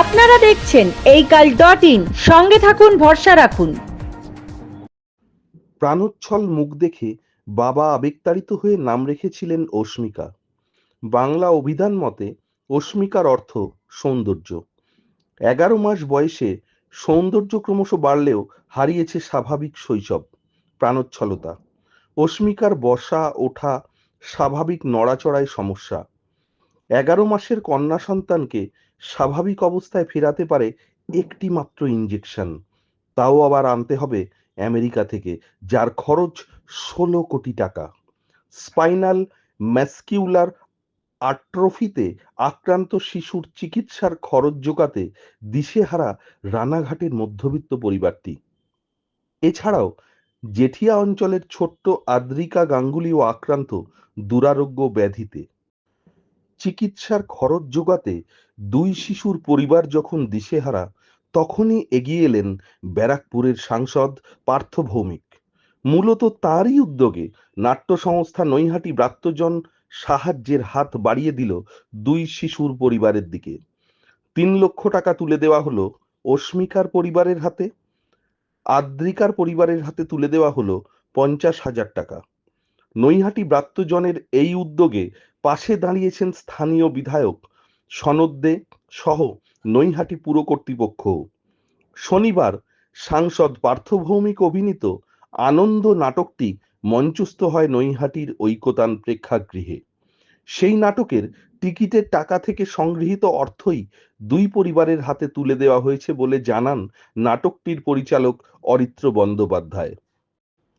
আপনারা দেখছেন এই কাল ডট ইন। সঙ্গে থাকুন, ভরসা রাখুন। প্রাণোচ্ছল মুখ দেখে বাবা আবেগতাড়িত হয়ে নাম রেখেছিলেন অস্মিকা। বাংলা অভিধান মতে, অস্মিকার অর্থ সৌন্দর্য। এগারো মাস বয়সে সৌন্দর্য ক্রমশ বাড়লেও হারিয়েছে স্বাভাবিক শৈশব, প্রাণোচ্ছলতা। অস্মিকার বসা, ওঠা স্বাভাবিক নড়াচড়ায় সমস্যা। এগারো মাসের কন্যা সন্তানকে স্বাভাবিক অবস্থায় ফেরাতে পারে একটি মাত্র ইঞ্জেকশন তাও আবার আনতে হবে আমেরিকা থেকে, যার খরচ ষোলো কোটি টাকা। স্পাইনাল ম্যাসকিউলার আট্রফিতে আক্রান্ত শিশুর চিকিৎসার খরচ জোগাতে দিশেহারা রানাঘাটের মধ্যবিত্ত পরিবারটি। এছাড়াও, জেঠিয়া অঞ্চলের ছোট্ট আদ্রিকা গাঙ্গুলিও আক্রান্ত দুরারোগ্য ব্যাধিতে। চিকিৎসার খরচ জোগাতে দুই শিশুর পরিবার যখন দিশেহারা, তখনই এগিয়ে এলেন ব্যারাকপুরের সাংসদ পার্থ ভৌমিক। মূলত তারই উদ্যোগে নাট্য সংস্থা নৈহাটি ব্রাত্যজন সাহায্যের হাত বাড়িয়ে দিল দুই শিশুর পরিবারের দিকে। তিন লক্ষ টাকা তুলে দেওয়া হলো অস্মিকার পরিবারের হাতে, আদ্রিকার পরিবারের হাতে তুলে দেওয়া হলো পঞ্চাশ হাজার টাকা। নৈহাটি ব্রাত্যজনের এই উদ্যোগে পাশে দাঁড়িয়েছেন স্থানীয় বিধায়ক সনদ দে সহ নৈহাটি পুর কর্তৃপক্ষ। শনিবার সাংসদ পার্থ ভৌমিক অভিনীত আনন্দ নাটকটি মঞ্চস্থ হয় নৈহাটির ঐকতান প্রেক্ষাগৃহে। সেই নাটকের টিকিটের টাকা থেকে সংগৃহীত অর্থই দুই পরিবারের হাতে তুলে দেওয়া হয়েছে বলে জানান নাটকটির পরিচালক অরিত্র বন্দ্যোপাধ্যায়।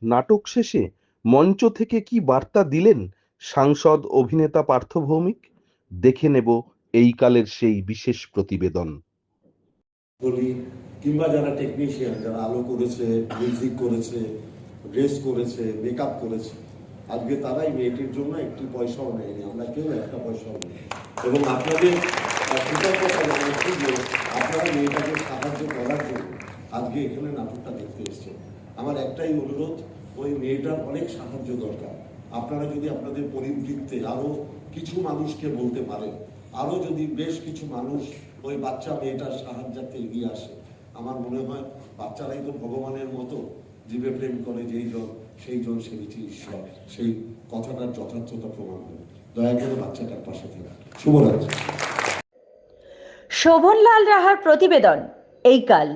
নাটক শেষে মঞ্চ থেকে কি বার্তা দিলেন সাংসদ, অভিনেতা পার্থ ভৌমিক দেখে নেব এই কালের সেই বিশেষ প্রতিবেদন। বলি কিংবা যারা টেকনিশিয়ান যারা আলো করেছে মিউজিক করেছে ড্রেস করেছে মেকআপ করেছে, আজকে তারাই মেয়েটির জন্য একটি পয়সাও নেয়নি। আমরা কেউ একটা পয়সাও নেই। এবং আপনাদের আপনারা মেয়েটাকে সাহায্য করার জন্য আজকে এখানে নাটকটা দেখতে এসছেন। আমার একটাই অনুরোধ, ওই মেয়েটার অনেক সাহায্য দরকার। আপনারা যদি আপনাদের পরিবৃত্তে আরও কিছু মানুষকে বলতে পারেন, আরও যদি বেশ কিছু মানুষ ওই বাচ্চা মেয়েটার সাহায্যার্থে এগিয়ে আসে, আমার মনে হয় বাচ্চারাই তো ভগবানের মতো জীবে প্রেম করে যেই জন, সেই জন সে নিচে ঈশ্বর। সেই কথাটার যথার্থতা প্রমাণ হবে। দয়া করে বাচ্চাটার পাশে থাকা শুভরাত্রি। শোভনলাল রাহার প্রতিবেদন, এই কাল।